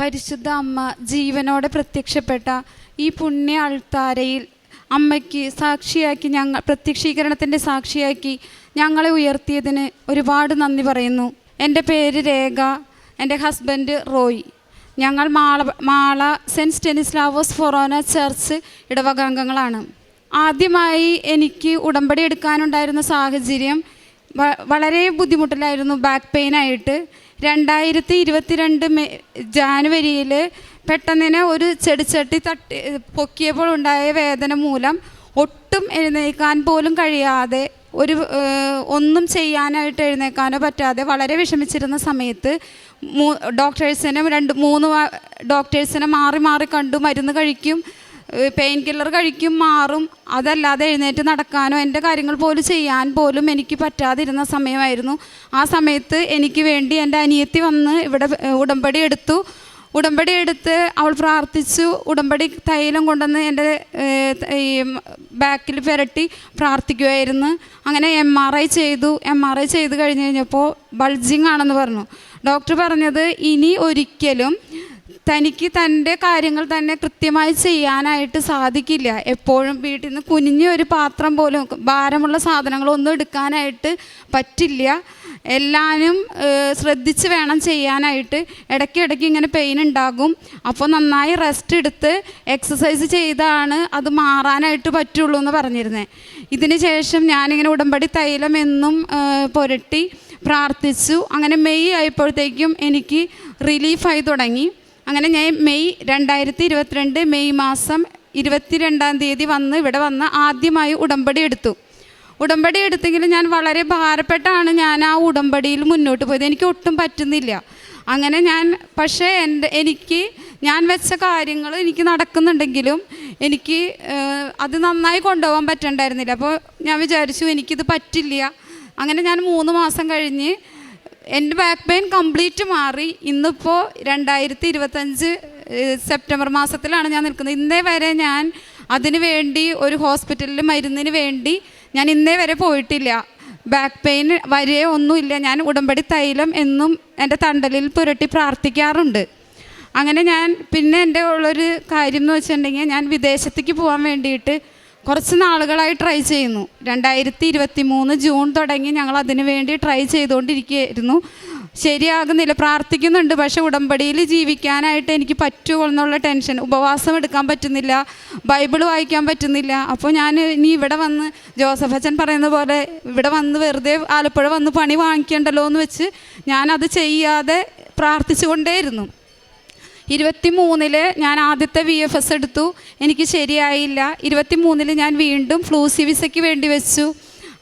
പരിശുദ്ധ അമ്മ ജീവനോടെ പ്രത്യക്ഷപ്പെട്ട ഈ പുണ്യ അൾത്താരയിൽ അമ്മയ്ക്ക് സാക്ഷിയാക്കി ഞങ്ങൾ പ്രത്യക്ഷീകരണത്തിന്റെ സാക്ഷിയാക്കി ഞങ്ങളെ ഉയർത്തിയതിന് ഒരുപാട് നന്ദി പറയുന്നു. എന്റെ പേര് രേഖ എന്റെ ഹസ്ബൻഡ് റോയ്. ഞങ്ങൾ Mala Mala saint Stanislaus forane church ഇടവകാംഗങ്ങളാണ്. ആദ്യമായി എനിക്ക് ഉടമ്പടി എടുക്കാനുണ്ടായിരുന്ന സാഹചര്യം വളരെ ബുദ്ധിമുട്ടിലായിരുന്നു ബാക്ക് പെയിൻ ആയിട്ട് രണ്ടായിരത്തി ഇരുപത്തിരണ്ട് മെ ജാനുവരിയിൽ പെട്ടെന്നിനെ ഒരു ചെടിച്ചട്ടി തട്ടി പൊക്കിയപ്പോൾ ഉണ്ടായ വേദന മൂലം ഒട്ടും എഴുന്നേൽക്കാൻ പോലും കഴിയാതെ ഒരു ഒന്നും ചെയ്യാനായിട്ട് എഴുന്നേൽക്കാനോ പറ്റാതെ വളരെ വിഷമിച്ചിരുന്ന സമയത്ത് മൂ ഡോക്ടേഴ്സിനെ രണ്ട് മൂന്ന് ഡോക്ടേഴ്സിനെ മാറി മാറി കണ്ടു മരുന്ന് കഴിക്കും. പെയിൻ കില്ലർ കഴിക്കും മാറും. അതല്ലാതെ എഴുന്നേറ്റ് നടക്കാനോ എന്റെ കാര്യങ്ങൾ പോലും ചെയ്യാൻ പോലും എനിക്ക് പറ്റാതിരുന്ന സമയമായിരുന്നു. ആ സമയത്ത് എനിക്ക് വേണ്ടി എന്റെ അനിയത്തി വന്ന് ഇവിടെ ഉടമ്പടി എടുത്തു. ഉടമ്പടി എടുത്ത് അവൾ പ്രാർത്ഥിച്ചു. ഉടമ്പടി തൈലം കൊണ്ടുവന്ന് എന്റെ ഈ ബാക്കിൽ പുരട്ടി പ്രാർത്ഥിക്കുമായിരുന്നു അങ്ങനെ എം ആർ ഐ ചെയ്തു. എം ആർ ഐ ചെയ്ത് കഴിഞ്ഞ് കഴിഞ്ഞപ്പോൾ ബൾജിങ് ആണെന്ന് പറഞ്ഞു. ഡോക്ടർ പറഞ്ഞത് ഇനി ഒരിക്കലും തനിക്ക് തന്റെ കാര്യങ്ങൾ തന്നെ കൃത്യമായി ചെയ്യാനായിട്ട് സാധിക്കില്ല. എപ്പോഴും വീട്ടിൽ നിന്ന് കുനിഞ്ഞ ഒരു പാത്രം പോലും ഭാരമുള്ള സാധനങ്ങളൊന്നും എടുക്കാനായിട്ട് പറ്റില്ല. ഏഹ്, ശ്രദ്ധിച്ച് വേണം ചെയ്യാനായിട്ട്. ഇടയ്ക്കിടയ്ക്ക് ഇങ്ങനെ പെയിൻ ഉണ്ടാകും. അപ്പോൾ നന്നായി റെസ്റ്റ് എടുത്ത് എക്സസൈസ് ചെയ്താണ് അത് മാറാനായിട്ട് പറ്റുള്ളൂ എന്ന് പറഞ്ഞിരുന്നത് ഇതിന് ശേഷം ഞാനിങ്ങനെ ഉടമ്പടി തൈലം എന്നും പുരട്ടി പ്രാർത്ഥിച്ചു. അങ്ങനെ മെയ് ആയപ്പോഴത്തേക്കും എനിക്ക് റിലീഫായി തുടങ്ങി. അങ്ങനെ ഞാൻ മെയ് രണ്ടായിരത്തി ഇരുപത്തിരണ്ട് മെയ് മാസം ഇരുപത്തിരണ്ടാം തീയതി വന്ന് ഇവിടെ വന്ന് ആദ്യമായി ഉടമ്പടി എടുത്തു. ഉടമ്പടി എടുത്തെങ്കിലും ഞാൻ വളരെ ഭാരപ്പെട്ടാണ് ഞാൻ ആ ഉടമ്പടിയിൽ മുന്നോട്ട് പോയത്. എനിക്ക് ഒട്ടും പറ്റുന്നില്ല. അങ്ങനെ ഞാൻ പക്ഷേ എന്റെ എനിക്ക് ഞാൻ വെച്ച കാര്യങ്ങൾ എനിക്ക് നടക്കുന്നുണ്ടെങ്കിലും എനിക്ക് അത് നന്നായി കൊണ്ടുപോകാൻ പറ്റണ്ടായിരുന്നില്ല. അപ്പോൾ ഞാൻ വിചാരിച്ചു എനിക്കിത് പറ്റില്ല. അങ്ങനെ ഞാൻ മൂന്ന് മാസം കഴിഞ്ഞ് എന്റെ ബാക്ക് പെയിൻ കംപ്ലീറ്റ് മാറി. ഇന്നിപ്പോൾ രണ്ടായിരത്തി ഇരുപത്തഞ്ച് സെപ്റ്റംബർ മാസത്തിലാണ് ഞാൻ നിൽക്കുന്നത്. ഇന്നേ വരെ ഞാൻ അതിനു വേണ്ടി ഒരു ഹോസ്പിറ്റലിൽ മരുന്നിന് വേണ്ടി ഞാൻ ഇന്നേ വരെ പോയിട്ടില്ല. ബാക്ക് പെയിൻ വരെ ഒന്നുമില്ല. ഞാൻ ഉടമ്പടി തൈലം എന്നും എന്റെ തണ്ടലിൽ പുരട്ടി പ്രാർത്ഥിക്കാറുണ്ട്. അങ്ങനെ ഞാൻ പിന്നെ എന്റെ ഉള്ളൊരു കാര്യം എന്ന് വെച്ചിട്ടുണ്ടെങ്കിൽ ഞാൻ വിദേശത്തേക്ക് പോകാൻ വേണ്ടിയിട്ട് കുറച്ച് നാളുകളായി ട്രൈ ചെയ്യുന്നു. രണ്ടായിരത്തി ഇരുപത്തി മൂന്ന് ജൂൺ തുടങ്ങി ഞങ്ങൾ അതിനു വേണ്ടി ട്രൈ ചെയ്തുകൊണ്ടിരിക്കുകയായിരുന്നു. ശരിയാകുന്നില്ല. പ്രാർത്ഥിക്കുന്നുണ്ട്. പക്ഷെ ഉടമ്പടിയിൽ ജീവിക്കാനായിട്ട് എനിക്ക് പറ്റുമോ എന്നുള്ള ടെൻഷൻ ഉപവാസം എടുക്കാൻ പറ്റുന്നില്ല. ബൈബിൾ വായിക്കാൻ പറ്റുന്നില്ല. അപ്പോൾ ഞാൻ ഇനി ഇവിടെ വന്ന് ജോസഫ് അച്ഛൻ പറയുന്ന പോലെ ഇവിടെ വന്ന് വെറുതെ ആലപ്പുഴ വന്ന് പണി വാങ്ങിക്കണ്ടല്ലോ എന്ന് വെച്ച് ഞാനത് ചെയ്യാതെ പ്രാർത്ഥിച്ചുകൊണ്ടേയിരുന്നു. ഇരുപത്തി മൂന്നിൽ ഞാൻ ആദ്യത്തെ വി എഫ് എസ് എടുത്തു. എനിക്ക് ശരിയായില്ല. ഇരുപത്തി മൂന്നിൽ ഞാൻ വീണ്ടും ഫ്ലൂസി വിസയ്ക്ക് വേണ്ടി വെച്ചു.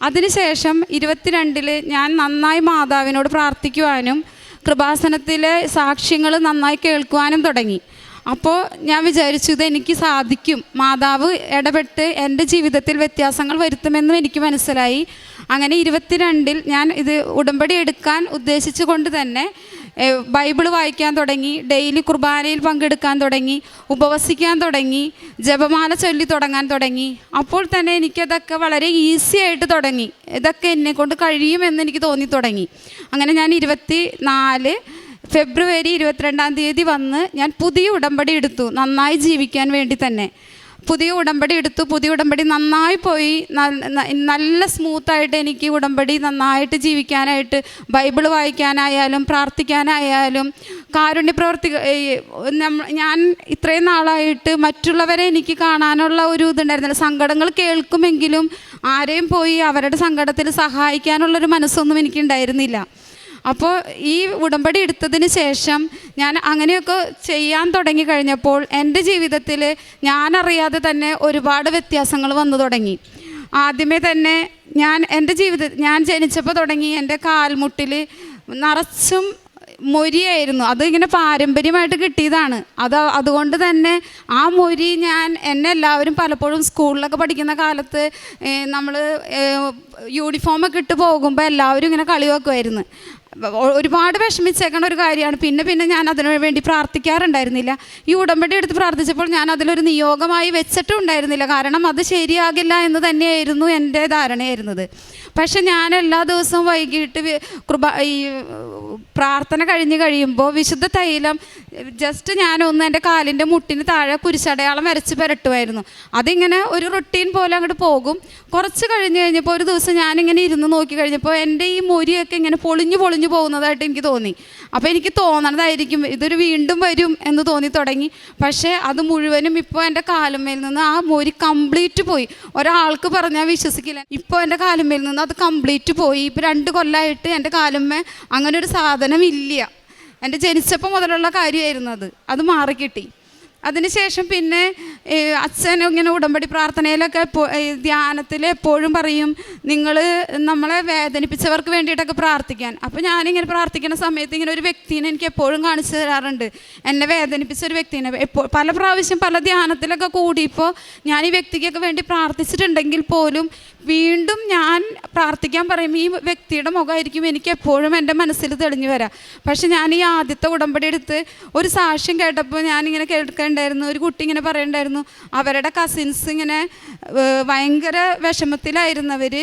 അതിനുശേഷം ഇരുപത്തിരണ്ടിൽ ഞാൻ നന്നായി മാതാവിനോട് പ്രാർത്ഥിക്കുവാനും കൃപാസനത്തിലെ സാക്ഷ്യങ്ങൾ നന്നായി കേൾക്കുവാനും തുടങ്ങി. അപ്പോൾ ഞാൻ വിചാരിച്ചു ഇത് എനിക്ക് സാധിക്കും. മാതാവ് ഇടപെട്ട് എന്റെ ജീവിതത്തിൽ വ്യത്യാസങ്ങൾ വരുത്തുമെന്നും എനിക്ക് മനസ്സിലായി. അങ്ങനെ ഇരുപത്തിരണ്ടിൽ ഞാൻ ഇത് ഉടമ്പടി എടുക്കാൻ ഉദ്ദേശിച്ചു കൊണ്ട് തന്നെ ബൈബിൾ വായിക്കാൻ തുടങ്ങി ഡെയിലി കുർബാനയിൽ പങ്കെടുക്കാൻ തുടങ്ങി ഉപവസിക്കാൻ തുടങ്ങി ജപമാല ചൊല്ലി തുടങ്ങാൻ തുടങ്ങി. അപ്പോൾ തന്നെ എനിക്കതൊക്കെ വളരെ ഈസി ആയിട്ട് തുടങ്ങി. ഇതൊക്കെ എന്നെ കൊണ്ട് കഴിയുമെന്ന് എനിക്ക് തോന്നി തുടങ്ങി. അങ്ങനെ ഞാൻ ഇരുപത്തി നാല് ഫെബ്രുവരി ഇരുപത്തിരണ്ടാം തീയതി വന്ന് ഞാൻ പുതിയ ഉടമ്പടി എടുത്തു നന്നായി ജീവിക്കാൻ വേണ്ടി തന്നെ. പുതിയ ഉടമ്പടി എടുത്തു. പുതിയ ഉടമ്പടി നന്നായി പോയി. നല്ല സ്മൂത്തായിട്ട് എനിക്ക് ഉടമ്പടി നന്നായിട്ട് ജീവിക്കാനായിട്ട് ബൈബിൾ വായിക്കാനായാലും പ്രാർത്ഥിക്കാനായാലും കാരുണ്യ പ്രവർത്തി ഞാൻ ഇത്രയും നാളായിട്ട് മറ്റുള്ളവരെ എനിക്ക് കാണാനുള്ള ഒരു ഇതുണ്ടായിരുന്നില്ല. സങ്കടങ്ങൾ കേൾക്കുമെങ്കിലും ആരെയും പോയി അവരുടെ സങ്കടത്തിൽ സഹായിക്കാനുള്ളൊരു മനസ്സൊന്നും എനിക്കുണ്ടായിരുന്നില്ല. അപ്പോൾ ഈ ഉടമ്പടി എടുത്തതിന് ശേഷം ഞാൻ അങ്ങനെയൊക്കെ ചെയ്യാൻ തുടങ്ങി കഴിഞ്ഞപ്പോൾ എന്റെ ജീവിതത്തിൽ ഞാനറിയാതെ തന്നെ ഒരുപാട് വ്യത്യാസങ്ങൾ വന്നു തുടങ്ങി. ആദ്യമേ തന്നെ ഞാൻ എന്റെ ജീവിത ഞാൻ ജനിച്ചപ്പോൾ തുടങ്ങി എന്റെ കാൽമുട്ടിൽ നിറച്ചും മൊരിയായിരുന്നു. അത് ഇങ്ങനെ പാരമ്പര്യമായിട്ട് കിട്ടിയതാണ്. അത് അതുകൊണ്ട് തന്നെ ആ മൊരി ഞാൻ എന്നെ എല്ലാവരും പലപ്പോഴും സ്കൂളിലൊക്കെ പഠിക്കുന്ന കാലത്ത് നമ്മൾ യൂണിഫോമൊക്കെ ഇട്ട് പോകുമ്പോൾ എല്ലാവരും ഇങ്ങനെ കളി വെക്കുമായിരുന്നു. ഒരുപാട് വിഷമിച്ചേക്കണ ഒരു കാര്യമാണ്. പിന്നെ പിന്നെ ഞാൻ അതിനു വേണ്ടി പ്രാർത്ഥിക്കാറുണ്ടായിരുന്നില്ല. ഈ ഉടമ്പടി എടുത്ത് പ്രാർത്ഥിച്ചപ്പോൾ ഞാൻ അതിലൊരു നിയോഗമായി വെച്ചിട്ടും ഉണ്ടായിരുന്നില്ല. കാരണം അത് ശരിയാകില്ല എന്ന് തന്നെയായിരുന്നു എന്റെ ധാരണയായിരുന്നത്. പക്ഷെ ഞാൻ എല്ലാ ദിവസവും വൈകിട്ട് കൃപ ഈ പ്രാർത്ഥന കഴിഞ്ഞ് കഴിയുമ്പോൾ വിശുദ്ധ തൈലം ജസ്റ്റ് ഞാനൊന്ന് എന്റെ കാലിന്റെ മുട്ടിന് താഴെ കുരിശടയാളം വരച്ച് പുരട്ടുമായിരുന്നു അതിങ്ങനെ ഒരു റൊട്ടീൻ പോലെ അങ്ങോട്ട് പോകും. കുറച്ച് കഴിഞ്ഞ് കഴിഞ്ഞപ്പോൾ ഒരു ദിവസം ഞാനിങ്ങനെ ഇരുന്ന് നോക്കി കഴിഞ്ഞപ്പോൾ എന്റെ ഈ മൊരിയൊക്കെ ഇങ്ങനെ പൊളിഞ്ഞു പൊളിഞ്ഞു പോകുന്നതായിട്ട് എനിക്ക് തോന്നി. അപ്പോൾ എനിക്ക് തോന്നണതായിരിക്കും ഇതൊരു വീണ്ടും വരും എന്ന് തോന്നി തുടങ്ങി. പക്ഷേ അത് മുഴുവനും ഇപ്പോൾ എന്റെ കാലുമേൽ നിന്ന് ആ മൊരി കംപ്ലീറ്റ് പോയി. ഒരാൾക്ക് പറഞ്ഞാൽ വിശ്വസിക്കില്ല. ഇപ്പോൾ എന്റെ കാലുമേൽ നിന്ന് അത് കംപ്ലീറ്റ് പോയി. ഇപ്പോൾ രണ്ട് കൊല്ലമായിട്ട് എന്റെ കാലുമ്മേ അങ്ങനെ ഒരു സാധനം ഇല്ല എന്റെ ജനിച്ചപ്പോൾ മുതലുള്ള കാര്യമായിരുന്നു അത്. അത് മാറിക്കിട്ടി. അതിനുശേഷം പിന്നെ അച്ഛൻ ഇങ്ങനെ ഉടമ്പടി പ്രാർത്ഥനയിലൊക്കെ ധ്യാനത്തിൽ എപ്പോഴും പറയും നിങ്ങൾ നമ്മളെ വേദനിപ്പിച്ചവർക്ക് വേണ്ടിയിട്ടൊക്കെ പ്രാർത്ഥിക്കാൻ. അപ്പോൾ ഞാനിങ്ങനെ പ്രാർത്ഥിക്കുന്ന സമയത്ത് ഇങ്ങനെ ഒരു വ്യക്തിനെ എനിക്ക് എപ്പോഴും കാണിച്ചു തരാറുണ്ട്. എന്നെ വേദനിപ്പിച്ച ഒരു വ്യക്തിനെ. എപ്പോൾ പല പ്രാവശ്യം പല ധ്യാനത്തിലൊക്കെ കൂടിയപ്പോൾ ഞാൻ ഈ വ്യക്തിക്കൊക്കെ വേണ്ടി പ്രാർത്ഥിച്ചിട്ടുണ്ടെങ്കിൽ പോലും വീണ്ടും ഞാൻ പ്രാർത്ഥിക്കാൻ പറയും ഈ വ്യക്തിയുടെ മുഖമായിരിക്കും എനിക്ക് എപ്പോഴും എന്റെ മനസ്സിൽ തെളിഞ്ഞു വരാം. പക്ഷെ ഞാൻ ഈ ആദ്യത്തെ ഉടമ്പടി എടുത്ത് ഒരു സാക്ഷ്യം കേട്ടപ്പോൾ ഞാനിങ്ങനെ കേൾക്കണ്ടായിരുന്നു ഒരു കുട്ടി ഇങ്ങനെ പറയുന്നുണ്ടായിരുന്നു അവരുടെ കസിൻസ് ഇങ്ങനെ ഭയങ്കര വിഷമത്തിലായിരുന്നവർ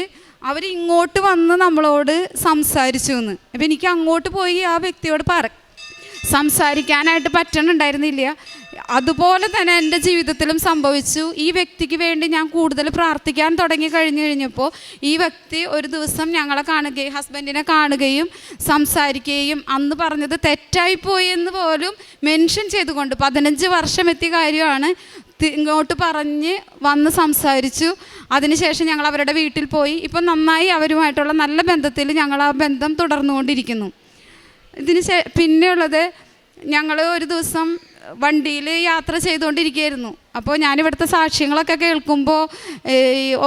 അവർ ഇങ്ങോട്ട് വന്ന് നമ്മളോട് സംസാരിച്ചു എന്ന് അപ്പം എനിക്ക് അങ്ങോട്ട് പോയി ആ വ്യക്തിയോട് പറ. സംസാരിക്കാനായിട്ട് പറ്റണുണ്ടായിരുന്നില്ല. അതുപോലെ തന്നെ എന്റെ ജീവിതത്തിലും സംഭവിച്ചു. ഈ വ്യക്തിക്ക് വേണ്ടി ഞാൻ കൂടുതൽ പ്രാർത്ഥിക്കാൻ തുടങ്ങി കഴിഞ്ഞു കഴിഞ്ഞപ്പോൾ ഈ വ്യക്തി ഒരു ദിവസം ഞങ്ങളെ കാണുകയും ഹസ്ബൻഡിനെ കാണുകയും സംസാരിക്കുകയും അന്ന് പറഞ്ഞത് തെറ്റായിപ്പോയി എന്ന് പോലും മെൻഷൻ ചെയ്തുകൊണ്ട് പതിനഞ്ച് വർഷം എത്തിയ കാര്യമാണ് ഇങ്ങോട്ട് പറഞ്ഞ് വന്ന് സംസാരിച്ചു. അതിനുശേഷം ഞങ്ങൾ അവരുടെ വീട്ടിൽ പോയി. ഇപ്പം നന്നായി അവരുമായിട്ടുള്ള നല്ല ബന്ധത്തിൽ ഞങ്ങൾ ആ ബന്ധം തുടർന്നുകൊണ്ടിരിക്കുന്നു. ഇതിന് ശേ പിന്നെയുള്ളത് ഞങ്ങൾ ഒരു ദിവസം വണ്ടിയിൽ യാത്ര ചെയ്തുകൊണ്ടിരിക്കുകയായിരുന്നു. അപ്പോൾ ഞാനിവിടുത്തെ സാക്ഷ്യങ്ങളൊക്കെ കേൾക്കുമ്പോൾ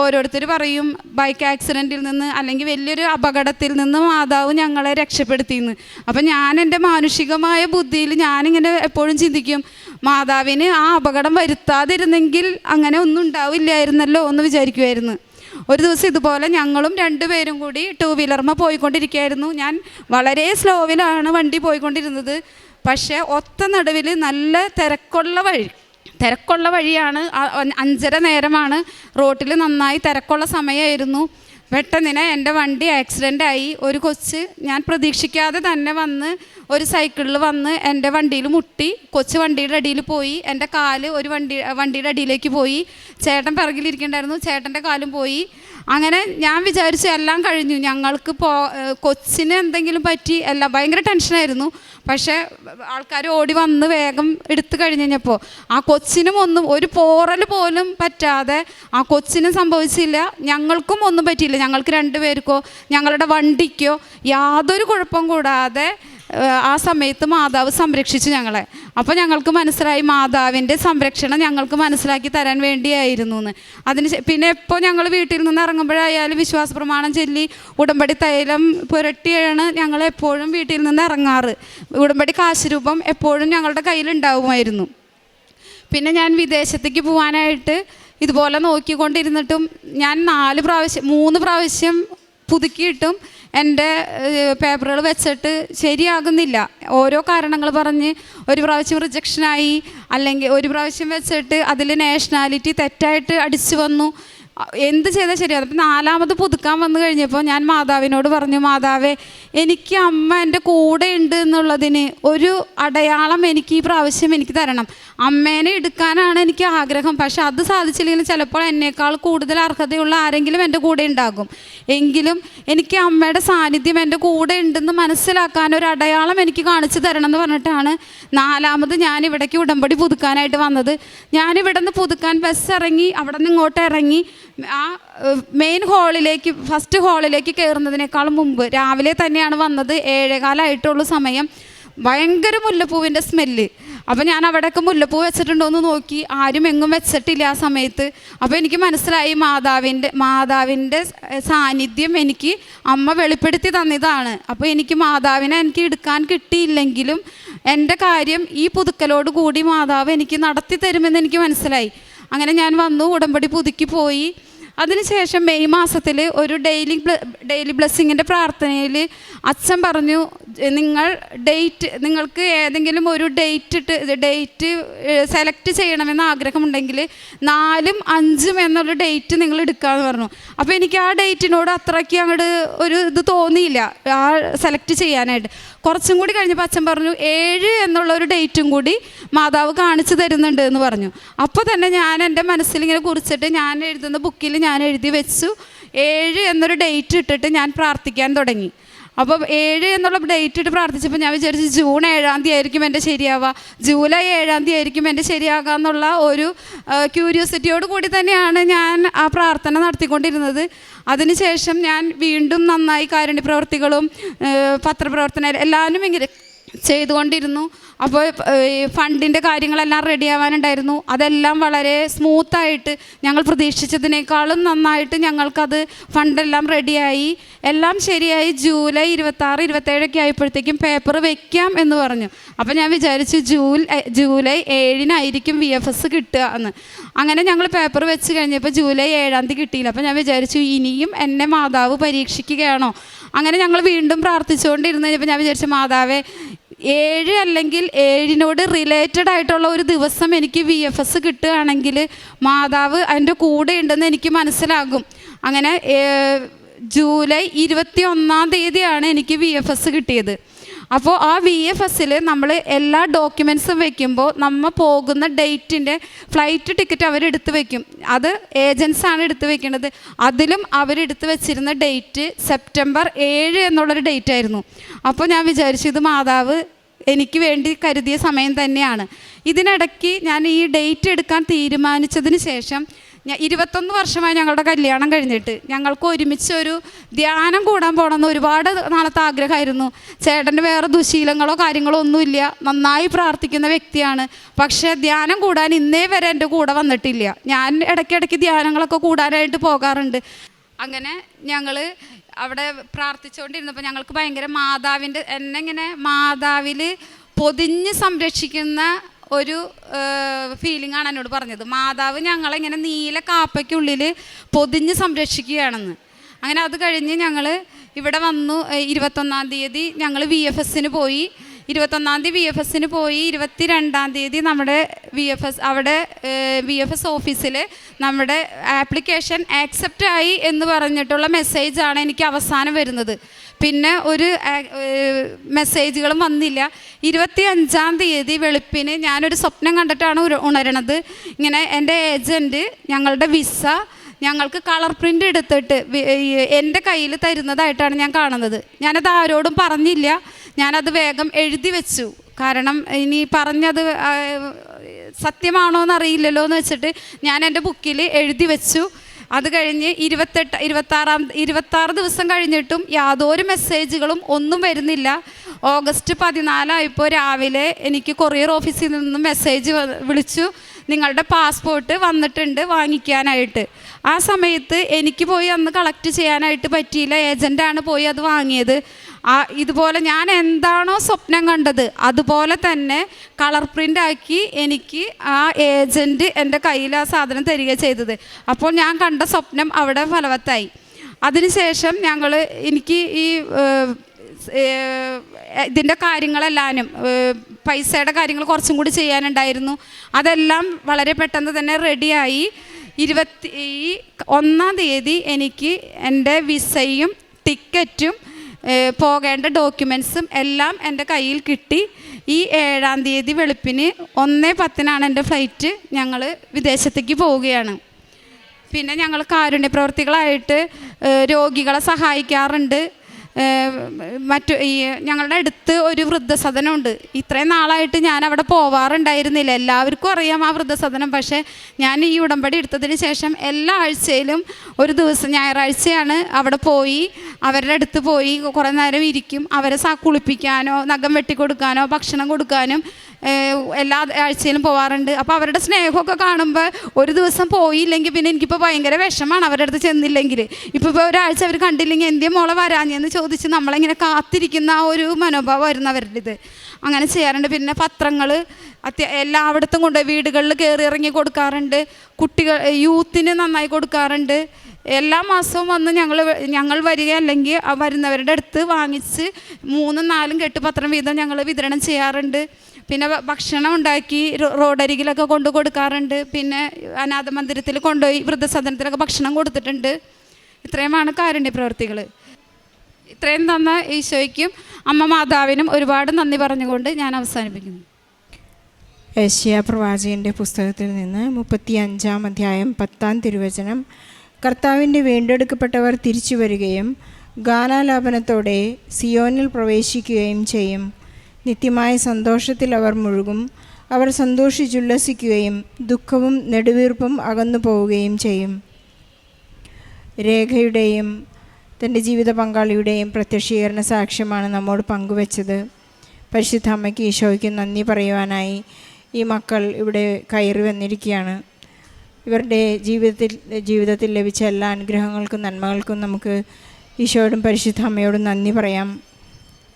ഓരോരുത്തർ പറയും ബൈക്ക് ആക്സിഡന്റിൽ നിന്ന് അല്ലെങ്കിൽ വലിയൊരു അപകടത്തിൽ നിന്ന് മാതാവ് ഞങ്ങളെ രക്ഷപ്പെടുത്തിയെന്ന്. അപ്പോൾ ഞാൻ എന്റെ മാനുഷികമായ ബുദ്ധിയിൽ ഞാനിങ്ങനെ എപ്പോഴും ചിന്തിക്കും മാതാവിന് ആ അപകടം വരുത്താതിരുന്നെങ്കിൽ അങ്ങനെ ഒന്നും ഉണ്ടാവില്ലായിരുന്നല്ലോ എന്ന് വിചാരിക്കുമായിരുന്നു ഒരു ദിവസം ഇതുപോലെ ഞങ്ങളും രണ്ടുപേരും കൂടി ടൂ വീലർമ്മ പോയിക്കൊണ്ടിരിക്കുകയായിരുന്നു. ഞാൻ വളരെ സ്ലോവിലാണ് വണ്ടി പോയിക്കൊണ്ടിരുന്നത്. പക്ഷേ ഒത്ത നടുവിൽ നല്ല തിരക്കുള്ള വഴി തിരക്കുള്ള വഴിയാണ് അഞ്ചര നേരമാണ് റോട്ടിൽ നന്നായി തിരക്കുള്ള സമയമായിരുന്നു. പെട്ടെന്നിനെ എന്റെ വണ്ടി ആക്സിഡന്റ് ആയി. ഒരു കൊച്ച് ഞാൻ പ്രതീക്ഷിക്കാതെ തന്നെ വന്ന് ഒരു സൈക്കിളിൽ വന്ന് എന്റെ വണ്ടിയിൽ മുട്ടി കൊച്ച് വണ്ടിയുടെ അടിയിൽ പോയി എന്റെ കാൽ ഒരു വണ്ടി വണ്ടിയുടെ അടിയിലേക്ക് പോയി ചേട്ടൻ പിറകിലിരിക്കണ്ടായിരുന്നു ചേട്ടന്റെ കാലും പോയി. അങ്ങനെ ഞാൻ വിചാരിച്ചു എല്ലാം കഴിഞ്ഞു. ഞങ്ങൾക്ക് പോ കൊച്ചിന് എന്തെങ്കിലും പറ്റി എല്ലാം ഭയങ്കര ടെൻഷനായിരുന്നു പക്ഷേ ആൾക്കാർ ഓടി വന്ന് വേഗം എടുത്തു കഴിഞ്ഞ് കഴിഞ്ഞപ്പോൾ ആ കൊച്ചിനും ഒന്നും ഒരു പോറൽ പോലും പറ്റാതെ ആ കൊച്ചിനും സംഭവിച്ചില്ല. ഞങ്ങൾക്കും ഒന്നും പറ്റിയില്ല. ഞങ്ങൾക്ക് രണ്ടുപേർക്കോ ഞങ്ങളുടെ വണ്ടിക്കോ യാതൊരു കുഴപ്പം കൂടാതെ ആ സമയത്ത് മാതാവ് സംരക്ഷിച്ചു ഞങ്ങളെ. അപ്പോൾ ഞങ്ങൾക്ക് മനസ്സിലായി മാതാവിന്റെ സംരക്ഷണം ഞങ്ങൾക്ക് മനസ്സിലാക്കി തരാൻ വേണ്ടിയായിരുന്നു എന്ന്. അതിന് പിന്നെ എപ്പോൾ ഞങ്ങൾ വീട്ടിൽ നിന്ന് ഇറങ്ങുമ്പോഴായാലും വിശ്വാസ പ്രമാണം ചൊല്ലി ഉടമ്പടി തൈലം പുരട്ടിയാണ് ഞങ്ങൾ എപ്പോഴും വീട്ടിൽ നിന്ന് ഇറങ്ങാറ്. ഉടമ്പടി കാശ് രൂപം എപ്പോഴും ഞങ്ങളുടെ കയ്യിലുണ്ടാവുമായിരുന്നു. പിന്നെ ഞാൻ വിദേശത്തേക്ക് പോകാനായിട്ട് ഇതുപോലെ നോക്കിക്കൊണ്ടിരുന്നിട്ടും ഞാൻ നാല് പ്രാവശ്യം മൂന്ന് പ്രാവശ്യം പുതുക്കിയിട്ടും എന്റെ പേപ്പറുകൾ വെച്ചിട്ട് ശരിയാകുന്നില്ല. ഓരോ കാരണങ്ങൾ പറഞ്ഞ് ഒരു പ്രാവശ്യം റിജക്ഷനായി അല്ലെങ്കിൽ ഒരു പ്രാവശ്യം വെച്ചിട്ട് അതിൽ നാഷണാലിറ്റി തെറ്റായിട്ട് അടിച്ചു വന്നു. എന്ത് ചെയ്താൽ ശരിയാണ് അപ്പം നാലാമത് പുതുക്കാൻ വന്നു കഴിഞ്ഞപ്പോൾ ഞാൻ മാതാവിനോട് പറഞ്ഞു മാതാവേ എനിക്ക് അമ്മ എന്റെ കൂടെ ഉണ്ട് എന്നുള്ളതിന് ഒരു അടയാളം എനിക്ക് ഈ പ്രാവശ്യം എനിക്ക് തരണം. അമ്മേനെ എടുക്കാനാണ് എനിക്ക് ആഗ്രഹം. പക്ഷെ അത് സാധിച്ചില്ലെങ്കിൽ ചിലപ്പോൾ എന്നേക്കാൾ കൂടുതൽ അർഹതയുള്ള ആരെങ്കിലും എന്റെ കൂടെ ഉണ്ടാകും. എങ്കിലും എനിക്ക് അമ്മയുടെ സാന്നിധ്യം എന്റെ കൂടെ ഉണ്ടെന്ന് മനസ്സിലാക്കാൻ ഒരു അടയാളം എനിക്ക് കാണിച്ചു തരണം എന്ന് പറഞ്ഞിട്ടാണ് നാലാമത് ഞാൻ ഇവിടേക്ക് ഉടമ്പടി പുതുക്കാനായിട്ട് വന്നത്. ഞാൻ നിന്ന് പുതുക്കാൻ ബസ് ഇറങ്ങി അവിടെ നിന്ന് ഇങ്ങോട്ട് ഇറങ്ങി ആ മെയിൻ ഹാളിലേക്ക് ഫസ്റ്റ് ഹാളിലേക്ക് കയറുന്നതിനേക്കാളും മുമ്പ് രാവിലെ തന്നെയാണ് വന്നത്. ഏഴേകാലായിട്ടുള്ള സമയം. ഭയങ്കര മുല്ലപ്പൂവിന്റെ സ്മെല്ല് അപ്പോൾ ഞാൻ അവിടെയൊക്കെ മുല്ലപ്പൂ വെച്ചിട്ടുണ്ടോ എന്ന് നോക്കി. ആരും എങ്ങും വെച്ചിട്ടില്ല ആ സമയത്ത്. അപ്പോൾ എനിക്ക് മനസ്സിലായി മാതാവിന്റെ മാതാവിന്റെ സാന്നിധ്യം എനിക്ക് അമ്മ വെളിപ്പെടുത്തി തന്നതാണ്. അപ്പോൾ എനിക്ക് മാതാവിനെ എനിക്ക് എടുക്കാൻ കിട്ടിയില്ലെങ്കിലും എന്റെ കാര്യം ഈ പുതുക്കലോട് കൂടി മാതാവ് എനിക്ക് നടത്തി തരുമെന്ന് എനിക്ക് മനസ്സിലായി. അങ്ങനെ ഞാൻ വന്നു ഉടമ്പടി പുതുക്കി പോയി. അതിനുശേഷം മെയ് മാസത്തിൽ ഒരു ഡെയിലി ഡെയിലി ബ്ലെസ്സിങ്ങിന്റെ പ്രാർത്ഥനയിൽ അച്ഛൻ പറഞ്ഞു നിങ്ങൾ ഡേറ്റ് നിങ്ങൾക്ക് ഏതെങ്കിലും ഒരു ഡേറ്റ് ഇട്ട് ഡേറ്റ് സെലക്ട് ചെയ്യണമെന്ന് ആഗ്രഹമുണ്ടെങ്കിൽ നാലും അഞ്ചും എന്നുള്ള ഡേറ്റ് നിങ്ങൾ എടുക്കാമെന്ന് പറഞ്ഞു. അപ്പോൾ എനിക്ക് ആ ഡേറ്റിനോട് അത്രയ്ക്ക് അങ്ങോട്ട് ഒരു ഇത് തോന്നിയില്ല ആ സെലക്ട് ചെയ്യാനായിട്ട്. കുറച്ചും കൂടി കഴിഞ്ഞപ്പോൾ അച്ഛൻ പറഞ്ഞു ഏഴ് എന്നുള്ള ഒരു ഡേറ്റും കൂടി മാതാവ് കാണിച്ചു തരുന്നുണ്ട് എന്ന് പറഞ്ഞു. അപ്പോൾ തന്നെ ഞാൻ എന്റെ മനസ്സിലിങ്ങനെ കുറിച്ചിട്ട് ഞാൻ എഴുതുന്ന ബുക്കിൽ ഞാൻ എഴുതി വെച്ചു. ഏഴ് എന്നൊരു ഡേറ്റ് ഇട്ടിട്ട് ഞാൻ പ്രാർത്ഥിക്കാൻ തുടങ്ങി. അപ്പോൾ ഏഴ് എന്നുള്ള ഡേറ്റ് ഇട്ട് പ്രാർത്ഥിച്ചപ്പോൾ ഞാൻ വിചാരിച്ചു ജൂൺ ഏഴാം തീയതി ആയിരിക്കും എന്റെ ശരിയാവുക. ജൂലൈ ഏഴാം തീയതി ആയിരിക്കും എന്റെ ശരിയാകുക എന്നുള്ള ഒരു ക്യൂരിയോസിറ്റിയോട് കൂടി തന്നെയാണ് ഞാൻ ആ പ്രാർത്ഥന നടത്തിക്കൊണ്ടിരുന്നത്. അതിനുശേഷം ഞാൻ വീണ്ടും നന്നായി കാരുണ്യ പ്രവർത്തികളും പത്രപ്രവർത്തന എല്ലാവരും ഇങ്ങനെ ചെയ്തുകൊണ്ടിരുന്നു. അപ്പോൾ ഫണ്ടിന്റെ കാര്യങ്ങളെല്ലാം റെഡി ആവാനുണ്ടായിരുന്നു അതെല്ലാം വളരെ സ്മൂത്തായിട്ട് ഞങ്ങൾ പ്രതീക്ഷിച്ചതിനേക്കാളും നന്നായിട്ട് ഞങ്ങൾക്കത് ഫണ്ടെല്ലാം റെഡിയായി. എല്ലാം ശരിയായി. ജൂലൈ ഇരുപത്താറ് ഇരുപത്തേഴൊക്കെ ആയപ്പോഴത്തേക്കും പേപ്പർ വെക്കാം എന്ന് പറഞ്ഞു. അപ്പോൾ ഞാൻ വിചാരിച്ചു ജൂൽ ജൂലൈ ഏഴിനായിരിക്കും വി എഫ് എസ് കിട്ടുക എന്ന്. അങ്ങനെ ഞങ്ങൾ പേപ്പർ വെച്ച് കഴിഞ്ഞപ്പോൾ ജൂലൈ ഏഴാം തീയതി കിട്ടിയില്ല. അപ്പോൾ ഞാൻ വിചാരിച്ചു ഇനിയും എന്നെ മാതാവ് പരീക്ഷിക്കുകയാണോ? അങ്ങനെ ഞങ്ങൾ വീണ്ടും പ്രാർത്ഥിച്ചുകൊണ്ടിരുന്ന്. കഴിഞ്ഞപ്പോൾ ഞാൻ വിചാരിച്ചു മാതാവേ ഏഴ് അല്ലെങ്കിൽ ഏഴിനോട് റിലേറ്റഡ് ആയിട്ടുള്ള ഒരു ദിവസം എനിക്ക് വി എഫ് എസ് കിട്ടുകയാണെങ്കിൽ മാതാവ് അതിന്റെ കൂടെ ഉണ്ടെന്ന് എനിക്ക് മനസ്സിലാകും. അങ്ങനെ ജൂലൈ ഇരുപത്തി ഒന്നാം തീയതിയാണ് എനിക്ക് വി എഫ് എസ് കിട്ടിയത്. അപ്പോൾ ആ വി എഫ് എസ്സിൽ നമ്മൾ എല്ലാ ഡോക്യുമെൻസും വെക്കുമ്പോൾ നമ്മൾ പോകുന്ന ഡേറ്റിന്റെ ഫ്ലൈറ്റ് ടിക്കറ്റ് അവരെടുത്ത് വെക്കും. അത് ഏജൻസാണ് എടുത്ത് വെക്കുന്നത് അതിലും അവരെടുത്ത് വെച്ചിരുന്ന ഡേറ്റ് സെപ്റ്റംബർ ഏഴ് എന്നുള്ളൊരു ഡേറ്റ് ആയിരുന്നു. അപ്പോൾ ഞാൻ വിചാരിച്ചു ഇത് മാതാവ് എനിക്ക് വേണ്ടി കരുതിയ സമയം തന്നെയാണ്. ഇതിനിടയ്ക്ക് ഞാൻ ഈ ഡേറ്റ് എടുക്കാൻ തീരുമാനിച്ചതിന് ശേഷം ഇരുപത്തൊന്ന് വർഷമായി ഞങ്ങളുടെ കല്യാണം കഴിഞ്ഞിട്ട് ഞങ്ങൾക്ക് ഒരുമിച്ച് ഒരു ധ്യാനം കൂടാൻ പോകണമെന്ന് ഒരുപാട് നാളത്തെ ആഗ്രഹമായിരുന്നു. ചേട്ടന്റെ വേറെ ദുശീലങ്ങളോ കാര്യങ്ങളോ ഒന്നുമില്ല. നന്നായി പ്രാർത്ഥിക്കുന്ന വ്യക്തിയാണ്. പക്ഷേ ധ്യാനം കൂടാൻ ഇന്നേ വരെ എന്റെ കൂടെ വന്നിട്ടില്ല. ഞാൻ ഇടയ്ക്കിടയ്ക്ക് ധ്യാനങ്ങളൊക്കെ കൂടാനായിട്ട് പോകാറുണ്ട്. അങ്ങനെ ഞങ്ങൾ അവിടെ പ്രാർത്ഥിച്ചുകൊണ്ടിരുന്നപ്പോൾ ഞങ്ങൾക്ക് ഭയങ്കര മാതാവിന്റെ എന്നെ ഇങ്ങനെ മാതാവിൽ പൊതിഞ്ഞ് സംരക്ഷിക്കുന്ന ഒരു ഫീലിംഗ് ആണ് എന്നോട് പറഞ്ഞത്. മാതാവ് ഞങ്ങളിങ്ങനെ നീല കാപ്പയ്ക്കുള്ളിൽ പൊതിഞ്ഞ് സംരക്ഷിക്കുകയാണെന്ന്. അങ്ങനെ അത് കഴിഞ്ഞ് ഞങ്ങൾ ഇവിടെ വന്നു. ഇരുപത്തൊന്നാം തീയതി ഞങ്ങൾ വി എഫ് എസിന് പോയി. ഇരുപത്തൊന്നാം തീയതി വി എഫ് എസിന് പോയി. ഇരുപത്തി രണ്ടാം തീയതി നമ്മുടെ വി എഫ് എസ് അവിടെ വി എഫ് എസ് ഓഫീസിൽ നമ്മുടെ ആപ്ലിക്കേഷൻ ആക്സെപ്റ്റ് ആയി എന്ന് പറഞ്ഞിട്ടുള്ള മെസ്സേജാണ് എനിക്ക് അവസാനം വരുന്നത്. പിന്നെ ഒരു മെസ്സേജുകളും വന്നില്ല. ഇരുപത്തി അഞ്ചാം തീയതി വെളുപ്പിന് ഞാനൊരു സ്വപ്നം കണ്ടിട്ടാണ് ഉണരണത്. ഇങ്ങനെ എന്റെ ഏജന്റ് ഞങ്ങളുടെ വിസ ഞങ്ങൾക്ക് കളർ പ്രിന്റ് എടുത്തിട്ട് എന്റെ കയ്യിൽ തരുന്നതായിട്ടാണ് ഞാൻ കാണുന്നത്. ഞാനത് ആരോടും പറഞ്ഞില്ല. ഞാനത് വേഗം എഴുതി വെച്ചു. കാരണം ഇനി പറഞ്ഞത് സത്യമാണോ എന്ന് അറിയില്ലല്ലോ എന്ന് വെച്ചിട്ട് ഞാൻ എന്റെ ബുക്കിൽ എഴുതി വെച്ചു. അത് കഴിഞ്ഞ് ഇരുപത്തെട്ട് ഇരുപത്താറാം ഇരുപത്താറ് ദിവസം കഴിഞ്ഞിട്ടും യാതൊരു മെസ്സേജുകളും ഒന്നും വരുന്നില്ല. ഓഗസ്റ്റ് പതിനാലായപ്പോൾ രാവിലെ എനിക്ക് കൊറിയർ ഓഫീസിൽ നിന്നും മെസ്സേജ് വിളിച്ചു. നിങ്ങളുടെ പാസ്പോർട്ട് വന്നിട്ടുണ്ട് വാങ്ങിക്കാനായിട്ട്. ആ സമയത്ത് എനിക്ക് പോയി അന്ന് കളക്ട് ചെയ്യാനായിട്ട് പറ്റിയില്ല. ഏജന്റാണ് പോയി അത് വാങ്ങിയത്. ആ ഇതുപോലെ ഞാൻ എന്താണോ സ്വപ്നം കണ്ടത് അതുപോലെ തന്നെ കളർ പ്രിന്റ് ആക്കി എനിക്ക് ആ ഏജന്റ് എന്റെ കയ്യിൽ ആ സാധനം തരിക ചെയ്തത്. അപ്പോൾ ഞാൻ കണ്ട സ്വപ്നം അവിടെ ഫലവത്തായി. അതിനുശേഷം ഞങ്ങൾ എനിക്ക് ഈ ഇതിന്റെ കാര്യങ്ങളെല്ലാനും പൈസയുടെ കാര്യങ്ങൾ കുറച്ചും കൂടി ചെയ്യാനുണ്ടായിരുന്നു. അതെല്ലാം വളരെ പെട്ടെന്ന് തന്നെ റെഡിയായി. ഇരുപത്തി ഒന്നാം തീയതി എനിക്ക് എന്റെ വിസയും ടിക്കറ്റും പോകേണ്ട ഡോക്യുമെൻസും എല്ലാം എന്റെ കയ്യിൽ കിട്ടി. ഈ ഏഴാം തീയതി വെളുപ്പിന് ഒന്നേ പത്തിനാണ് എന്റെ ഫ്ലൈറ്റ് ഞങ്ങൾ വിദേശത്തേക്ക് പോവുകയാണ്. പിന്നെ ഞങ്ങൾ കാരുണ്യ പ്രവർത്തികളായിട്ട് രോഗികളെ സഹായിക്കാറുണ്ട്. മറ്റു ഈ ഞങ്ങളുടെ അടുത്ത് ഒരു വൃദ്ധസദനമുണ്ട്. ഇത്രയും നാളായിട്ട് ഞാൻ അവിടെ പോവാറുണ്ടായിരുന്നില്ല. എല്ലാവർക്കും അറിയാം ആ വൃദ്ധസദനം. പക്ഷേ ഞാൻ ഈ ഉടമ്പടി എടുത്തതിന് ശേഷം എല്ലാ ആഴ്ചയിലും ഒരു ദിവസം ഞായറാഴ്ചയാണ് അവിടെ പോയി. അവരുടെ അടുത്ത് പോയി കുറേ നേരം ഇരിക്കും. അവരെ സാ കുളിപ്പിക്കാനോ നഖം വെട്ടിക്കൊടുക്കാനോ ഭക്ഷണം കൊടുക്കാനും എല്ലാ ആഴ്ചയിലും പോവാറുണ്ട്. അപ്പോൾ അവരുടെ സ്നേഹമൊക്കെ കാണുമ്പോൾ ഒരു ദിവസം പോയില്ലെങ്കിൽ പിന്നെ എനിക്കിപ്പോൾ ഭയങ്കര വിഷമാണ് അവരുടെ അടുത്ത് ചെന്നില്ലെങ്കിൽ. ഇപ്പോൾ ഇപ്പോൾ ഒരാഴ്ച അവർ കണ്ടില്ലെങ്കിൽ എന്തിയ മോളെ വരാഞ്ഞെന്ന് ചോദിച്ച് നമ്മളിങ്ങനെ കാത്തിരിക്കുന്ന ആ ഒരു മനോഭാവമായിരുന്നു അവരുടെ ഇത്. അങ്ങനെ ചെയ്യാറുണ്ട്. പിന്നെ പത്രങ്ങൾ അത്യ എല്ലായിടത്തും കൊണ്ട് വീടുകളിൽ കയറി ഇറങ്ങി കൊടുക്കാറുണ്ട്. കുട്ടികൾ യൂത്തിന് നന്നായി കൊടുക്കാറുണ്ട്. എല്ലാ മാസവും വന്ന് ഞങ്ങൾ ഞങ്ങൾ വരിക അല്ലെങ്കിൽ വരുന്നവരുടെ അടുത്ത് വാങ്ങിച്ച് മൂന്നും നാലും കെട്ടുപത്രം വീതം ഞങ്ങൾ വിതരണം ചെയ്യാറുണ്ട്. പിന്നെ ഭക്ഷണം ഉണ്ടാക്കി റോഡരികിലൊക്കെ കൊണ്ടു കൊടുക്കാറുണ്ട്. പിന്നെ അനാഥ മന്ദിരത്തിൽ കൊണ്ടുപോയി വൃദ്ധസദനത്തിലൊക്കെ ഭക്ഷണം കൊടുത്തിട്ടുണ്ട്. ഇത്രയുമാണ് കാരുണ്യ പ്രവർത്തികൾ ഇത്രയും തന്ന ഈശോയ്ക്കും അമ്മ മാതാവിനും ഒരുപാട് നന്ദി പറഞ്ഞുകൊണ്ട് ഞാൻ അവസാനിപ്പിക്കുന്നു. ഏഷ്യ പ്രവാചകന്റെ പുസ്തകത്തിൽ നിന്ന് മുപ്പത്തി അഞ്ചാം അധ്യായം പത്താം തിരുവചനം കർത്താവിന്റെ വീണ്ടെടുക്കപ്പെട്ടവർ തിരിച്ചു വരികയും ഗാനാലാപനത്തോടെ സിയോനിൽ പ്രവേശിക്കുകയും ചെയ്യും. നിത്യമായ സന്തോഷത്തിൽ അവർ മുഴുകും. അവർ സന്തോഷിച്ചുല്ലസിക്കുകയും ദുഃഖവും നെടുവീർപ്പും അകന്നു പോവുകയും ചെയ്യും. രേഖയുടെയും തന്റെ ജീവിത പങ്കാളിയുടെയും പ്രത്യക്ഷീകരണ സാക്ഷ്യമാണ് നമ്മോട് പങ്കുവച്ചത്. പരിശുദ്ധ അമ്മയ്ക്ക് ഈശോയ്ക്ക് നന്ദി പറയുവാനായി ഈ മക്കൾ ഇവിടെ കയറി വന്നിരിക്കുകയാണ്. ഇവരുടെ ജീവിതത്തിൽ ജീവിതത്തിൽ ലഭിച്ച എല്ലാ അനുഗ്രഹങ്ങൾക്കും നന്മകൾക്കും നമുക്ക് ഈശോയോടും പരിശുദ്ധ അമ്മയോടും നന്ദി പറയാം.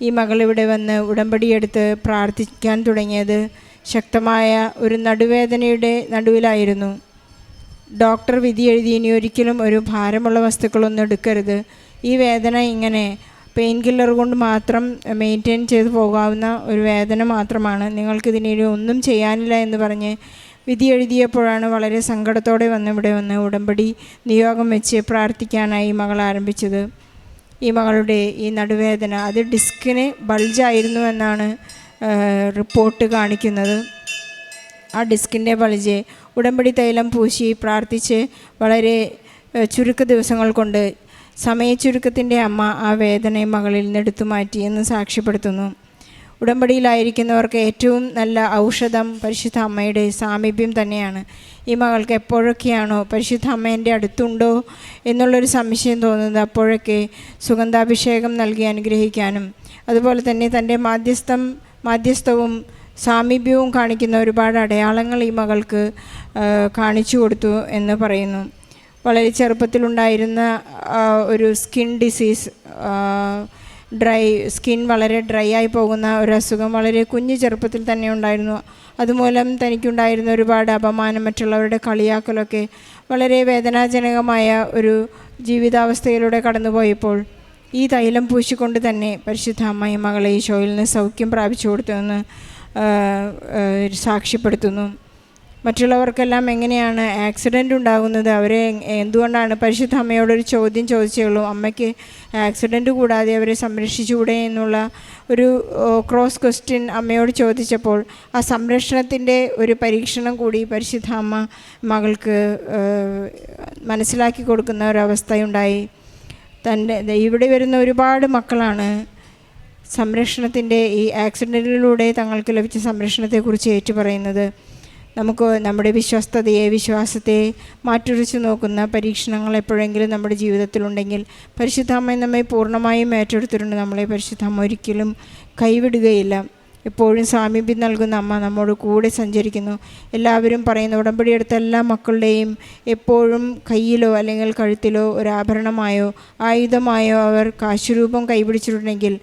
ഈ മകൾ ഇവിടെ വന്ന് ഉടമ്പടിയെടുത്ത് പ്രാർത്ഥിക്കാൻ തുടങ്ങിയത് ശക്തമായ ഒരു നടുവേദനയുടെ നടുവിലായിരുന്നു. ഡോക്ടർ വിധി എഴുതി ഇനി ഒരിക്കലും ഒരു ഭാരമുള്ള വസ്തുക്കളൊന്നും എടുക്കരുത്. ഈ വേദന ഇങ്ങനെ പെയിൻ കില്ലർ കൊണ്ട് മാത്രം മെയിന്റെയിൻ ചെയ്തു പോകാവുന്ന ഒരു വേദന മാത്രമാണ്. നിങ്ങൾക്കിതിനൊരു ഒന്നും ചെയ്യാനില്ല എന്ന് പറഞ്ഞ് വിധി എഴുതിയപ്പോഴാണ് വളരെ സങ്കടത്തോടെ വന്ന് ഇവിടെ വന്ന് ഉടമ്പടി നിയോഗം വെച്ച് പ്രാർത്ഥിക്കാനായി മകൾ ആരംഭിച്ചത്. ഈ മകളുടെ ഈ നടുവേദന അത് ഡിസ്കിന് ബൾജായിരുന്നു എന്നാണ് റിപ്പോർട്ട് കാണിക്കുന്നത്. ആ ഡിസ്കിന്റെ ബൾജ് ഉടമ്പടി തൈലം പൂശി പ്രാർത്ഥിച്ച് വളരെ ചുരുക്ക ദിവസങ്ങൾ കൊണ്ട് സമയച്ചുരുക്കത്തിന്റെ അമ്മ ആ വേദനയെ മകളിൽ നിന്ന് എടുത്തു മാറ്റി എന്ന് സാക്ഷ്യപ്പെടുത്തുന്നു. ഉടമ്പടിയിലായിരിക്കുന്നവർക്ക് ഏറ്റവും നല്ല ഔഷധം പരിശുദ്ധ അമ്മയുടെ സാമീപ്യം തന്നെയാണ്. ഈ മകൾക്ക് എപ്പോഴൊക്കെയാണോ പരിശുദ്ധ അമ്മേന്റെ അടുത്തുണ്ടോ എന്നുള്ളൊരു സംശയം തോന്നുന്നത് അപ്പോഴൊക്കെ സുഗന്ധാഭിഷേകം നൽകി അനുഗ്രഹിക്കാനും അതുപോലെ തന്നെ തന്റെ മാധ്യസ്ഥം മാധ്യസ്ഥവും സാമീപ്യവും കാണിക്കുന്ന ഒരുപാട് അടയാളങ്ങൾ ഈ മകൾക്ക് കാണിച്ചു കൊടുത്തു എന്ന് പറയുന്നു. വളരെ ചെറുപ്പത്തിലുണ്ടായിരുന്ന ഒരു സ്കിൻ ഡിസീസ് ഡ്രൈ സ്കിൻ വളരെ ഡ്രൈ ആയി പോകുന്ന ഒരു അസുഖം വളരെ കുഞ്ഞു ചെറുപ്പത്തിൽ തന്നെ ഉണ്ടായിരുന്നു. അതുമൂലം തനിക്കുണ്ടായിരുന്ന ഒരുപാട് അപമാനം മറ്റുള്ളവരുടെ കളിയാക്കലൊക്കെ വളരെ വേദനാജനകമായ ഒരു ജീവിതാവസ്ഥയിലൂടെ കടന്നുപോയപ്പോൾ ഈ തൈലം പൂശിക്കൊണ്ട് തന്നെ പരിശുദ്ധ അമ്മയും മകളെ ഈ ഷോയിൽ നിന്ന് സൗഖ്യം പ്രാപിച്ചു കൊടുത്തുവെന്ന് സാക്ഷ്യപ്പെടുത്തുന്നു. മറ്റുള്ളവർക്കെല്ലാം എങ്ങനെയാണ് ആക്സിഡന്റ് ഉണ്ടാകുന്നത്? അവരെ എന്തുകൊണ്ടാണ് പരിശുദ്ധ അമ്മയോടൊരു ചോദ്യം ചോദിച്ചുള്ളൂ അമ്മയ്ക്ക് ആക്സിഡന്റ് കൂടാതെ അവരെ സംരക്ഷിച്ചുകൂടെ എന്നുള്ള ഒരു ക്രോസ് ക്വസ്റ്റ്യൻ അമ്മയോട് ചോദിച്ചപ്പോൾ ആ സംരക്ഷണത്തിന്റെ ഒരു പരീക്ഷണം കൂടി പരിശുദ്ധ അമ്മ മകൾക്ക് മനസ്സിലാക്കി കൊടുക്കുന്ന ഒരവസ്ഥയുണ്ടായി തന്റെ ഇവിടെ വരുന്ന ഒരുപാട് മക്കളാണ് സംരക്ഷണത്തിന്റെ ഈ ആക്സിഡന്റിലൂടെ തങ്ങൾക്ക് ലഭിച്ച സംരക്ഷണത്തെക്കുറിച്ച് ഏറ്റുപറയുന്നത്. നമുക്ക് നമ്മുടെ വിശ്വസ്തതയെ വിശ്വാസത്തെ മാറ്റുരച്ച് നോക്കുന്ന പരീക്ഷണങ്ങൾ എപ്പോഴെങ്കിലും നമ്മുടെ ജീവിതത്തിലുണ്ടെങ്കിൽ പരിശുദ്ധാമ്മ നമ്മെ പൂർണമായും ഏറ്റെടുത്തിട്ടുണ്ട്. നമ്മളെ പരിശുദ്ധാമ്മ ഒരിക്കലും കൈവിടുകയില്ല. എപ്പോഴും സാമീപ്യം നൽകുന്ന അമ്മ നമ്മോട് കൂടെ സഞ്ചരിക്കുന്നു. എല്ലാവരും പറയുന്ന ഉടമ്പടി എടുത്ത എല്ലാ മക്കളുടെയും എപ്പോഴും കയ്യിലോ അല്ലെങ്കിൽ കഴുത്തിലോ ഒരു ആഭരണമായോ ആയുധമായോ അവർ കാശുരൂപം കൈപിടിച്ചിട്ടുണ്ടെങ്കിൽ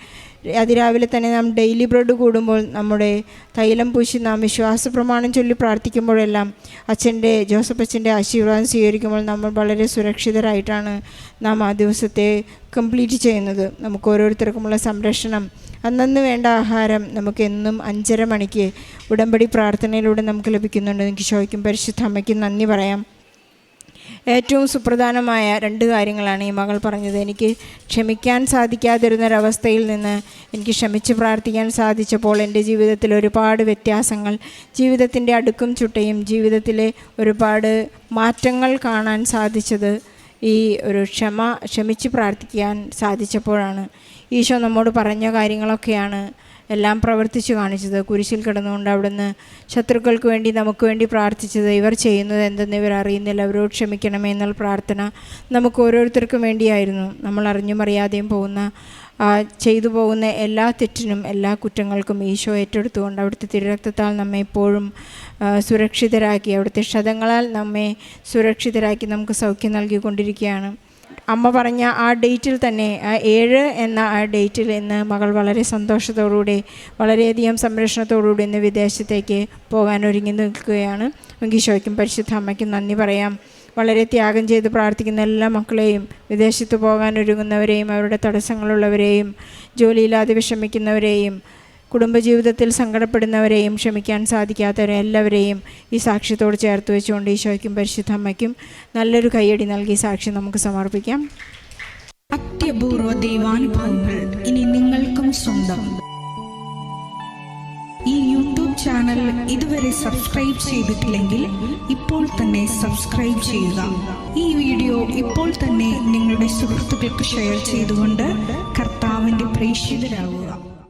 അതിരാവിലെ തന്നെ നാം ഡെയിലി ബ്രെഡ് കൂടുമ്പോൾ നമ്മുടെ തൈലം പൂശി നാം വിശ്വാസ പ്രമാണം ചൊല്ലി പ്രാർത്ഥിക്കുമ്പോഴെല്ലാം അച്ഛന്റെ ജോസഫ് അച്ഛന്റെ ആശീർവാദം സ്വീകരിക്കുമ്പോൾ നമ്മൾ വളരെ സുരക്ഷിതരായിട്ടാണ് നാം ആ ദിവസത്തെ കംപ്ലീറ്റ് ചെയ്യുന്നത്. നമുക്ക് ഓരോരുത്തർക്കുമുള്ള സംരക്ഷണം അന്നന്ന് വേണ്ട ആഹാരം നമുക്ക് എന്നും അഞ്ചര മണിക്ക് ഉടമ്പടി പ്രാർത്ഥനയിലൂടെ നമുക്ക് ലഭിക്കുന്നുണ്ട്. എനിക്ക് ചോദിക്കും പരിശുദ്ധ അമ്മയ്ക്ക് നന്ദി പറയാം. ഏറ്റവും സുപ്രധാനമായ രണ്ട് കാര്യങ്ങളാണ് ഈ മകൾ പറഞ്ഞത്. എനിക്ക് ക്ഷമിക്കാൻ സാധിക്കാതിരുന്നൊരവസ്ഥയിൽ നിന്ന് എനിക്ക് ക്ഷമിച്ച് പ്രാർത്ഥിക്കാൻ സാധിച്ചപ്പോൾ എന്റെ ജീവിതത്തിൽ ഒരുപാട് വ്യത്യാസങ്ങൾ ജീവിതത്തിന്റെ അടുക്കും ചുട്ടയും ജീവിതത്തിലെ ഒരുപാട് മാറ്റങ്ങൾ കാണാൻ സാധിച്ചത് ഈ ഒരു ക്ഷമ ക്ഷമിച്ച് പ്രാർത്ഥിക്കാൻ സാധിച്ചപ്പോഴാണ്. ഈശോ നമ്മോട് പറഞ്ഞ കാര്യങ്ങളൊക്കെയാണ്. എല്ലാം പ്രവർത്തിച്ചു കാണിച്ചത്. കുരിശിൽ കിടന്നുകൊണ്ട് അവിടുന്ന് ശത്രുക്കൾക്ക് വേണ്ടി നമുക്ക് വേണ്ടി പ്രാർത്ഥിച്ചത്. ഇവർ ചെയ്യുന്നത് എന്തെന്ന് ഇവർ അറിയുന്നില്ല. അവരോട് ക്ഷമിക്കണമേ എന്നുള്ള പ്രാർത്ഥന നമുക്ക് ഓരോരുത്തർക്കും വേണ്ടിയായിരുന്നു. നമ്മൾ അറിഞ്ഞും അറിയാതെയും പോകുന്ന ചെയ്തു പോകുന്ന എല്ലാ തെറ്റിനും എല്ലാ കുറ്റങ്ങൾക്കും ഈശോ ഏറ്റെടുത്തുകൊണ്ട് അവിടുത്തെ തിരുരക്തത്താൽ നമ്മെ ഇപ്പോഴും സുരക്ഷിതരാക്കി അവിടുത്തെ ക്ഷതങ്ങളാൽ നമ്മെ സുരക്ഷിതരാക്കി നമുക്ക് സൗഖ്യം നൽകിക്കൊണ്ടിരിക്കുകയാണ്. അമ്മ പറഞ്ഞ ആ ഡേറ്റിൽ തന്നെ ആ ഏഴ് എന്ന ആ ഡേറ്റിൽ ഇന്ന് മകൾ വളരെ സന്തോഷത്തോടുകൂടി വളരെയധികം സംരക്ഷണത്തോടുകൂടി ഇന്ന് വിദേശത്തേക്ക് പോകാൻ ഒരുങ്ങി നിൽക്കുകയാണ്. ഈശോയ്ക്കും പരിശുദ്ധ അമ്മയ്ക്കും നന്ദി പറയാം. വളരെ ത്യാഗം ചെയ്ത് പ്രാർത്ഥിക്കുന്ന എല്ലാ മക്കളെയും വിദേശത്ത് പോകാൻ ഒരുങ്ങുന്നവരെയും അവരുടെ തടസ്സങ്ങളുള്ളവരെയും ജോലിയില്ലാതെ വിഷമിക്കുന്നവരെയും കുടുംബജീവിതത്തിൽ സങ്കടപ്പെടുന്നവരെയും ക്ഷമിക്കാൻ സാധിക്കാത്തവരെ എല്ലാവരെയും ഈ സാക്ഷ്യത്തോട് ചേർത്ത് വെച്ചുകൊണ്ട് ഈശോയ്ക്കും പരിശുദ്ധമ്മയ്ക്കും നല്ലൊരു കൈയടി നൽകി സാക്ഷി നമുക്ക് സമർപ്പിക്കാം. അത്യപൂർവ ദൈവാനുഭവങ്ങൾ ഇനി നിങ്ങൾക്കും സ്വന്തം. ഈ യൂട്യൂബ് ചാനൽ ഇതുവരെ സബ്സ്ക്രൈബ് ചെയ്തിട്ടില്ലെങ്കിൽ ഇപ്പോൾ തന്നെ സബ്സ്ക്രൈബ് ചെയ്യുക. ഈ വീഡിയോ ഇപ്പോൾ തന്നെ നിങ്ങളുടെ സുഹൃത്തുക്കൾക്ക് ഷെയർ ചെയ്തുകൊണ്ട് കർത്താവിന്റെ പ്രേക്ഷിതരാകുക.